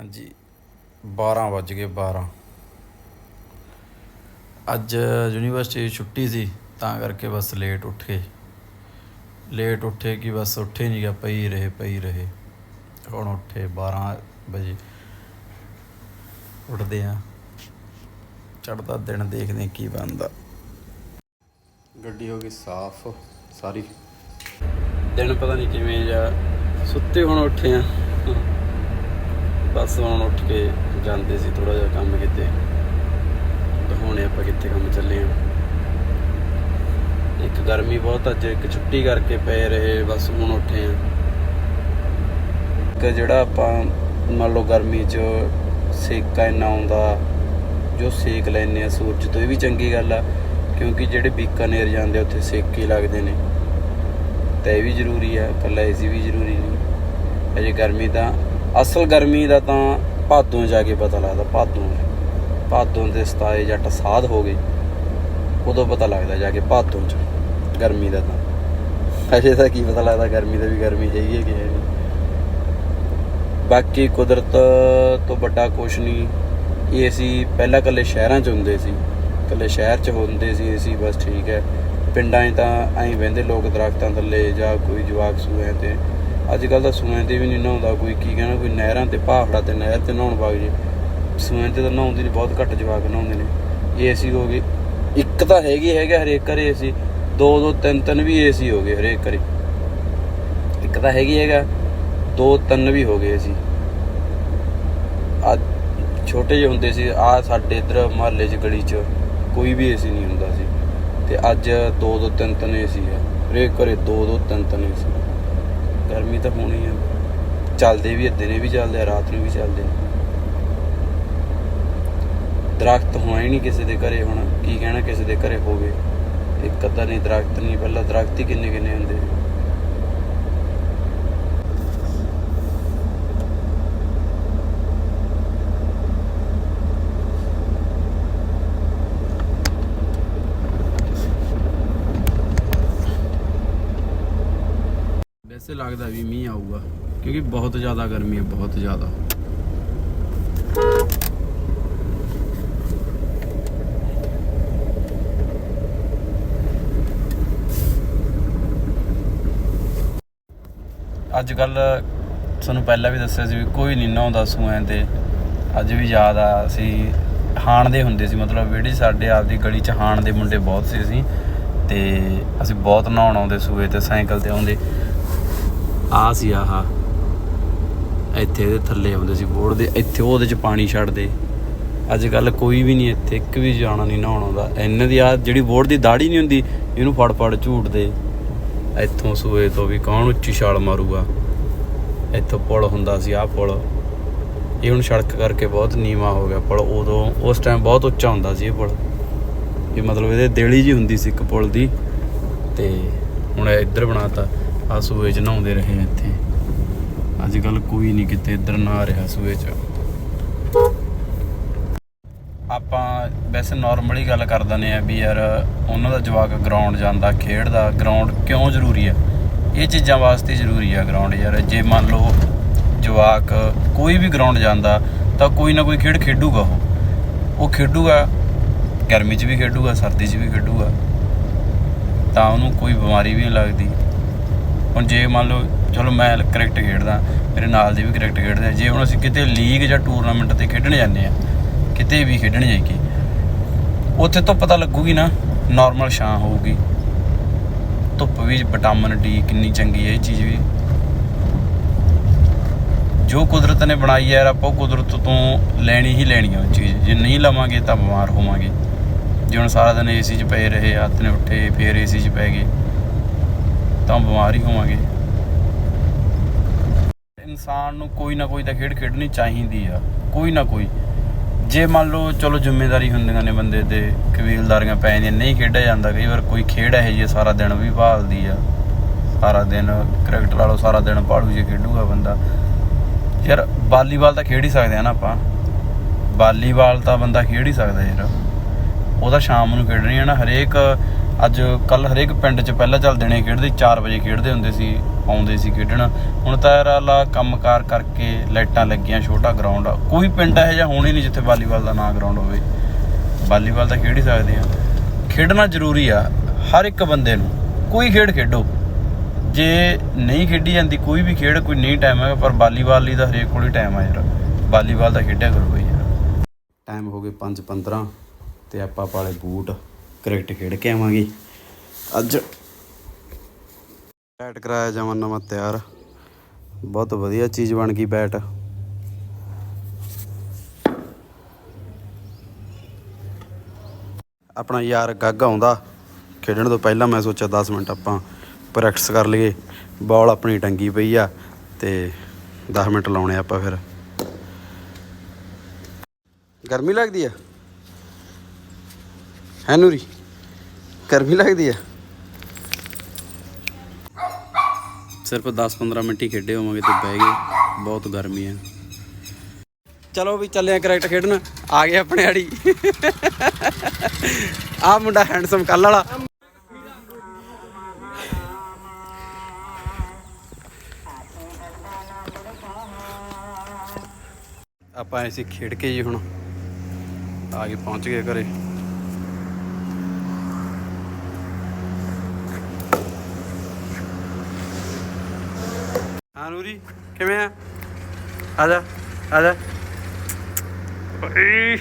ਹਾਂਜੀ 12 ਵੱਜ ਗਏ 12 ਅੱਜ ਯੂਨੀਵਰਸਿਟੀ ਦੀ ਛੁੱਟੀ ਸੀ ਤਾਂ ਕਰਕੇ ਬਸ ਲੇਟ ਉੱਠ। ਲੇਟ ਉੱਠੇ ਕਿ ਬਸ ਉੱਠੇ ਨਹੀਂ ਗਿਆ ਪਈ ਰਹੇ ਪਈ ਰਹੇ। ਹੁਣ ਉੱਠੇ 12 ਵਜੇ। ਉੱਠਦੇ ਆ। ਚੜਦਾ ਦਿਨ ਦੇਖਦੇ ਕੀ ਬਣਦਾ। ਗੱਡੀ ਹੋ ਗਈ ਸਾਫ਼ ਸਾਰੀ। ਦਿਨ ਪਤਾ ਨਹੀਂ ਕਿਵੇਂ ਜਾਂ ਸੁੱਤੇ ਹੁਣ ਉੱਠੇ ਆ। ਬਸ ਹੁਣ ਉੱਠ ਕੇ ਜਾਂਦੇ ਸੀ ਥੋੜਾ ਜਿਹਾ ਕੰਮ ਕਿਤੇ। ਹੁਣੇ ਆਪਾਂ ਕਿੱਥੇ ਕੰਮ ਚੱਲੇ ਆ। ਇੱਕ ਗਰਮੀ ਬਹੁਤ ਅੱਜ, ਇੱਕ ਛੁੱਟੀ ਕਰਕੇ ਪਏ ਰਹੇ, ਬਸ ਹੁਣ ਉੱਠੇ ਆ। ਕਿ ਜਿਹੜਾ ਆਪਾਂ, ਮੰਨ ਲਓ ਗਰਮੀ 'ਚ ਸੇਕਾ ਇੰਨਾ ਆਉਂਦਾ, ਜੋ ਸੇਕ ਲੈਨੇ ਆ ਸੂਰਜ ਤੋਂ, ਇਹ ਵੀ ਚੰਗੀ ਗੱਲ ਆ, ਕਿਉਂਕਿ ਜਿਹੜੇ ਬੀਕਾਨੇਰ ਜਾਂਦੇ ਉੱਥੇ ਸੇਕੇ ਲੱਗਦੇ ਨੇ। ਤਾਂ ਇਹ ਵੀ ਜ਼ਰੂਰੀ ਆ ਇਕੱਲਾ ਏਸੀ ਵੀ ਜ਼ਰੂਰੀ ਨਹੀਂ। ਅਜੇ ਗਰਮੀ ਤਾਂ ਅਸਲ ਗਰਮੀ ਦਾ ਤਾਂ ਭਾਦੋਂ ਜਾ ਕੇ ਪਤਾ ਲੱਗਦਾ, ਭਾਦੋਂ। ਭਾਦੋਂ ਦੇ ਸਤਾਏ ਜੱਟ ਸਾਧ ਹੋ ਗਏ। ਉਦੋਂ ਪਤਾ ਲੱਗਦਾ ਜਾ ਕੇ ਭਾਦੋਂ ਚ, ਗਰਮੀ ਦਾ ਤਾਂ। ਅਜੇ ਤਾਂ ਕੀ ਪਤਾ ਲੱਗਦਾ ਗਰਮੀ ਦਾ ਵੀ ਗਰਮੀ ਜਾਈਏ ਕਿ ਹੈ ਬਾਕੀ ਕੁਦਰਤ ਤੋਂ ਵੱਡਾ ਕੁਛ ਨਹੀਂ। ਏਸੀ ਪਹਿਲਾਂ ਕੱਲੇ ਸ਼ਹਿਰਾਂ 'ਚ ਹੁੰਦੇ ਸੀ। ਕੱਲੇ ਸ਼ਹਿਰ 'ਚ ਹੁੰਦੇ ਸੀ ਏਸੀ ਬਸ ਠੀਕ ਹੈ। ਪਿੰਡਾਂ 'ਚ ਤਾਂ ਐਂ ਬਹਿੰਦੇ ਲੋਕ ਦਰਖਤਾਂ ਥੱਲੇ ਜਾਂ ਕੋਈ ਜਵਾਕ ਸੂਏ ਤੇ ਅੱਜ ਕੱਲ ਤਾਂ ਸੂਏ ਤੇ ਵੀ ਨਹੀਂ ਨਹਾਉਂਦਾ, ਕੋਈ ਕੀ ਕਹਿਣਾ, ਕੋਈ ਨਹਿਰਾਂ ਤੇ ਪਹਾੜਾਂ ਤੇ ਨਹਿਰ ਤੇ ਨਹਾਉਣ ਵਗ ਜੇ। ਸੂਏ ਤੇ ਤਾਂ ਨਹਾਉਂਦੇ ਨਹੀਂ, ਬਹੁਤ ਘੱਟ ਜਵਾਕ ਨਹਾਉਂਦੇ ਨੇ। ਏਸੀ ਹੋ ਗਈ ਇੱਕ ਤਾਂ ਹੈਗੀ, ਹੈਗਾ ਹਰੇਕ ਘਰੇ ਏਸੀ। ਦੋ ਦੋ, ਤਿੰਨ ਤਿੰਨ ਵੀ ਏਸੀ ਹੋ ਗਏ ਹਰੇਕ ਘਰੇ। ਇੱਕ ਤਾਂ ਹੈਗੀ, ਹੈਗਾ। ਦੋ, ਤਿੰਨ ਵੀ ਹੋ ਗਏ ਸੀ ਆ ਛੋਟੇ ਜਿਹੇ ਹੁੰਦੇ ਸੀ, ਆ ਸਾਡੇ ਇਧਰ ਮਹੱਲੇ 'ਚ ਗਲੀ 'ਚ ਕੋਈ ਵੀ ਏਸੀ ਨਹੀਂ ਹੁੰਦਾ ਸੀ। ਤੇ ਅੱਜ ਦੋ ਦੋ, ਤਿੰਨ ਤਿੰਨ ਏਸੀ ਆ। ਹਰੇਕ ਘਰੇ ਦੋ ਦੋ, ਤਿੰਨ ਤਿੰਨ ਏਸੀ। ਗਰਮੀ ਤਾਂ ਹੋਣੀ ਆ। ਚੱਲਦੇ ਵੀ ਆ, ਦਿਨੇ ਵੀ ਚੱਲਦੇ ਆ ਰਾਤ ਨੂੰ ਵੀ ਚੱਲਦੇ ਨੇ ਦਰਖਤ ਹੋਣਾ ਹੀ ਨਹੀਂ ਕਿਸੇ ਦੇ ਘਰੇ ਹੁਣ ਕੀ ਕਹਿਣਾ ਕਿਸੇ ਦੇ ਘਰੇ ਹੋਵੇ। ਇੱਕ ਅੱਧਾ ਨਹੀਂ ਦਰਖਤ ਨਹੀਂ ਪਹਿਲਾਂ ਦਰਖਤ ਹੀ ਕਿੰਨੇ ਕਿੰਨੇ ਹੁੰਦੇ ਸੀ ਲੱਗਦਾ ਵੀ ਮੀਂਹ ਆਊਗਾ, ਕਿਉਂਕਿ ਬਹੁਤ ਜ਼ਿਆਦਾ ਗਰਮੀ ਹੈ, ਬਹੁਤ ਜ਼ਿਆਦਾ। ਅੱਜ ਕੱਲ ਤੁਹਾਨੂੰ ਪਹਿਲਾਂ ਵੀ ਦੱਸਿਆ ਸੀ ਵੀ ਕੋਈ ਨਹੀਂ ਨਹਾਉਂਦਾ ਸੂਆਂ ਤੇ। ਅੱਜ ਵੀ ਯਾਦ ਆ, ਅਸੀਂ ਹਾਣ ਦੇ ਹੁੰਦੇ ਸੀ, ਮਤਲਬ ਜਿਹੜੀ ਸਾਡੇ ਆਪਦੀ ਗਲੀ 'ਚ ਹਾਣ ਦੇ ਮੁੰਡੇ ਬਹੁਤ ਸੀ ਅਸੀਂ। ਤੇ ਅਸੀਂ ਬਹੁਤ ਨਹਾਉਣ ਆਉਂਦੇ ਸੂਏ ਤੇ, ਸਾਈਕਲ ਤੇ ਆਉਂਦੇ। ਆ ਸੀ ਆਹ। ਇੱਥੇ ਇਹਦੇ ਥੱਲੇ ਆਉਂਦੇ ਸੀ ਬੋਰਡ ਦੇ, ਇੱਥੇ ਉਹਦੇ ਚ ਪਾਣੀ ਛੱਡਦੇ। ਅੱਜ ਕੱਲ ਕੋਈ ਵੀ ਨਹੀਂ ਇੱਥੇ, ਇੱਕ ਵੀ ਜਾਣਾ ਨਹੀਂ ਨਹਾਉਣ ਆਉਂਦਾ। ਇਹਨਾਂ ਦੀ ਆ ਜਿਹੜੀ ਬੋਰਡ ਦੀ ਦਾੜੀ ਨਹੀਂ ਹੁੰਦੀ, ਇਹਨੂੰ ਫੜ ਫੜ ਝੂਟਦੇ ਇੱਥੋਂ ਸੂਏ ਤੋਂ ਵੀ ਕੌਣ ਉੱਚੀ ਛਾਲ ਮਾਰੂਗਾ? ਇੱਥੋਂ ਪੁਲ ਹੁੰਦਾ ਸੀ, ਆਹ ਪੁਲ। ਇਹ ਹੁਣ ਸੜਕ ਕਰਕੇ ਬਹੁਤ ਨੀਵਾ ਹੋ ਗਿਆ ਪੁਲ। ਉਦੋਂ, ਉਸ ਟਾਈਮ ਬਹੁਤ ਉੱਚਾ ਹੁੰਦਾ ਸੀ ਇਹ ਪੁਲ। ਇਹ ਮਤਲਬ ਇਹਦੇ ਦੇਲੀ ਜੀ ਹੁੰਦੀ ਸੀ ਇੱਕ ਪੁਲ ਦੀ। ਤੇ ਹੁਣ ਇਹ ਇੱਧਰ ਬਣਾਤਾ। ਆ ਸੂਏ 'ਚ ਨਹਾਉਂਦੇ ਰਹੇ ਇੱਥੇ। ਅੱਜ ਕੱਲ ਕੋਈ ਨਹੀਂ ਕਿਤੇ ਇੱਧਰ ਨਾ ਰਿਹਾ ਸੂਏ 'ਚ। ਆਪਾਂ ਵੈਸੇ ਨਾਰਮਲੀ ਗੱਲ ਕਰ ਦਿੰਦੇ ਆ ਵੀ ਯਾਰ ਉਹਨਾਂ ਦਾ ਜਵਾਕ ਗਰਾਊਂਡ ਜਾਂਦਾ, ਖੇਡਦਾ ਗਰਾਊਂਡ ਕਿਉਂ ਜ਼ਰੂਰੀ ਆ? ਇਹ ਚੀਜ਼ਾਂ ਵਾਸਤੇ ਜ਼ਰੂਰੀ ਆ ਗਰਾਊਂਡ ਯਾਰ। ਜੇ ਮੰਨ ਲਓ ਜਵਾਕ ਕੋਈ ਵੀ ਗਰਾਊਂਡ ਜਾਂਦਾ, ਤਾਂ ਕੋਈ ਨਾ ਕੋਈ ਖੇਡ ਖੇਡੂਗਾ ਉਹ। ਉਹ ਖੇਡੂਗਾ, ਗਰਮੀ 'ਚ ਵੀ ਖੇਡੂਗਾ, ਸਰਦੀ 'ਚ ਵੀ ਖੇਡੂਗਾ। ਤਾਂ ਉਹਨੂੰ ਕੋਈ ਬਿਮਾਰੀ ਵੀ ਨਹੀਂ ਲੱਗਦੀ। ਹੁਣ ਜੇ ਮੰਨ ਲਓ, ਚਲੋ ਮੈਂ ਕ੍ਰਿਕਟ ਖੇਡਦਾ, ਮੇਰੇ ਨਾਲ ਦੇ ਵੀ ਕ੍ਰਿਕਟ ਖੇਡਦੇ ਆ। ਜੇ ਹੁਣ ਅਸੀਂ ਕਿਤੇ ਲੀਗ ਜਾਂ ਟੂਰਨਾਮੈਂਟ ਤੇ ਖੇਡਣ ਜਾਂਦੇ ਆ, ਕਿਤੇ ਵੀ ਖੇਡਣ ਜਾਈਏ ਉੱਥੇ ਤੋਂ ਪਤਾ ਲੱਗੂਗੀ ਨਾ ਨਾਰਮਲ ਛਾਂ ਹੋਊਗੀ। ਧੁੱਪ ਵੀ ਵਿਟਾਮਿਨ ਡੀ ਕਿੰਨੀ ਚੰਗੀ ਹੈ ਇਹ ਚੀਜ਼ ਵੀ। ਜੋ ਕੁਦਰਤ ਨੇ ਬਣਾਈ ਹੈ ਯਾਰ, ਆਪਾਂ ਉਹ ਕੁਦਰਤ ਤੋਂ ਲੈਣੀ ਹੀ ਲੈਣੀ ਹੈ ਉਹ ਚੀਜ਼। ਜੇ ਨਹੀਂ ਲਵਾਂਗੇ ਤਾਂ ਬਿਮਾਰ ਹੋਵਾਂਗੇ। ਜੇ ਹੁਣ ਸਾਰਾ ਦਿਨ ਏਸੀ 'ਚ ਪਏ ਰਹੇ, ਹੱਥ ਨੇ ਉੱਠੇ, ਫੇਰ ਏਸੀ 'ਚ ਪੈ ਗਏ। ਤਾਂ ਬਿਮਾਰ ਹੀ ਹੋਵਾਂਗੇ। ਇਨਸਾਨ ਨੂੰ ਕੋਈ ਨਾ ਕੋਈ ਤਾਂ ਖੇਡ ਖੇਡਣੀ ਚਾਹੀਦੀ ਆ, ਕੋਈ ਨਾ ਕੋਈ। ਜੇ ਮੰਨ ਲਓ, ਚਲੋ ਜ਼ਿੰਮੇਵਾਰੀ ਹੁੰਦੀਆਂ ਨੇ ਬੰਦੇ ਤੇ ਕਬੀਲਦਾਰੀਆਂ ਪੈ ਜਾਂਦੀਆਂ, ਨਹੀਂ ਖੇਡਿਆ ਜਾਂਦਾ, ਕਈ ਵਾਰ ਕੋਈ ਖੇਡ ਹੈ ਜੀ ਸਾਰਾ ਦਿਨ ਵੀ ਭਾਲਦੀ ਆ। ਸਾਰਾ ਦਿਨ ਕ੍ਰਿਕਟ ਲਾ ਲਓ, ਸਾਰਾ ਦਿਨ ਪਾੜੂ ਜੇ ਖੇਡੂਗਾ ਬੰਦਾ। ਯਾਰ, ਵਾਲੀਬਾਲ ਤਾਂ ਖੇਡ ਹੀ ਸਕਦੇ ਆ ਨਾ ਆਪਾਂ। ਵਾਲੀਬਾਲ ਤਾਂ ਬੰਦਾ ਖੇਡ ਹੀ ਸਕਦਾ ਯਾਰ। ਉਹ ਤਾਂ ਸ਼ਾਮ ਨੂੰ ਖੇਡਣੀ ਹੈ ਨਾ, ਹਰੇਕ ਅੱਜ ਕੱਲ ਹਰੇਕ ਪਿੰਡ 'ਚ ਪਹਿਲਾਂ ਚੱਲ ਦਿਨੇ ਖੇਡਦੇ 4 ਵਜੇ ਖੇਡਦੇ ਹੁੰਦੇ ਸੀ, ਆਉਂਦੇ ਸੀ ਖੇਡਣ। ਹੁਣ ਤਾਂ ਯਾਰ ਆਲਾ ਕੰਮਕਾਰ ਕਰਕੇ ਲਾਈਟਾਂ ਲੱਗੀਆਂ, ਛੋਟਾ ਗਰਾਊਂਡ ਆ। ਕੋਈ ਪਿੰਡ ਇਹੋ ਜਿਹਾ ਹੋਣੀ ਨਹੀਂ ਜਿੱਥੇ ਵਾਲੀਬਾਲ ਦਾ ਨਾ ਗਰਾਊਂਡ ਹੋਵੇ। ਵਾਲੀਬਾਲ ਤਾਂ ਖੇਡ ਹੀ ਸਕਦੇ ਆ। ਖੇਡਣਾ ਜ਼ਰੂਰੀ ਆ ਹਰ ਇੱਕ ਬੰਦੇ ਨੂੰ। ਕੋਈ ਖੇਡ ਖੇਡੋ। ਜੇ ਨਹੀਂ ਖੇਡੀ ਜਾਂਦੀ, ਕੋਈ ਵੀ ਖੇਡ, ਕੋਈ ਨਹੀਂ ਟਾਈਮ ਹੈ ਪਰ ਵਾਲੀਬਾਲ ਲਈ ਤਾਂ ਹਰੇਕ ਕੋਲ ਹੀ ਟਾਈਮ ਆ ਯਾਰ। ਵਾਲੀਬਾਲ ਦਾ ਖੇਡਿਆ ਕਰੋ ਬਈ ਯਾਰ। ਟਾਈਮ ਹੋ ਗਏ 5:15 ਤੇ ਆਪਾਂ ਪਾਲੇ ਬੂਟ। ਕ੍ਰਿਕਟ ਖੇਡ ਕੇ ਆਵਾਂਗੇ। ਅੱਜ ਬੈਟ ਕਰਾਇਆ ਜਾਵਾਂ, ਨਵਾਂ ਤਿਆਰ। ਬਹੁਤ ਵਧੀਆ ਚੀਜ਼ ਬਣ ਗਈ ਬੈਟ। ਆਪਣਾ ਯਾਰ ਗੱਗ ਆਉਂਦਾ। ਖੇਡਣ ਤੋਂ ਪਹਿਲਾਂ ਮੈਂ ਸੋਚਿਆ 10 ਮਿੰਟ ਆਪਾਂ ਪ੍ਰੈਕਟਿਸ ਕਰ ਲਈਏ। ਬਾਲ ਆਪਣੀ ਟੰਗੀ ਪਈ ਆ ਤੇ 10 ਮਿੰਟ ਲਾਉਣੇ ਆਪਾਂ ਫਿਰ। ਗਰਮੀ ਲੱਗਦੀ ਆ? ਹੈ ਨੂਰੀ? ਗਰਮੀ ਲੱਗਦੀ ਆ। ਸਿਰਫ 10-15 ਮਿੰਟ ਹੀ ਖੇਡੇ ਹੋਵਾਂਗੇ ਤੇ ਬਹਿ ਗਏ। ਬਹੁਤ ਗਰਮੀ ਆ। ਚਲੋ ਵੀ ਚੱਲੇ ਆ ਕ੍ਰਿਕਟ ਖੇਡਣ। ਆ ਗਏ ਆਪਣੇ ਆੜੀ। ਆ ਮੁੰਡਾ ਹੈਂਡਸਮ ਕੱਲ ਵਾਲਾ। ਆਪਾਂ ਐਸੀ ਖੇਡ ਕੇ ਜੀ ਹੁਣ। ਆ ਕੇ ਪਹੁੰਚ ਗਏ ਘਰੇ। ਨੂਰੀ ਕਿਵੇਂ ਆ? ਆ ਜਾ ਆ ਜਾ। ਓਏ।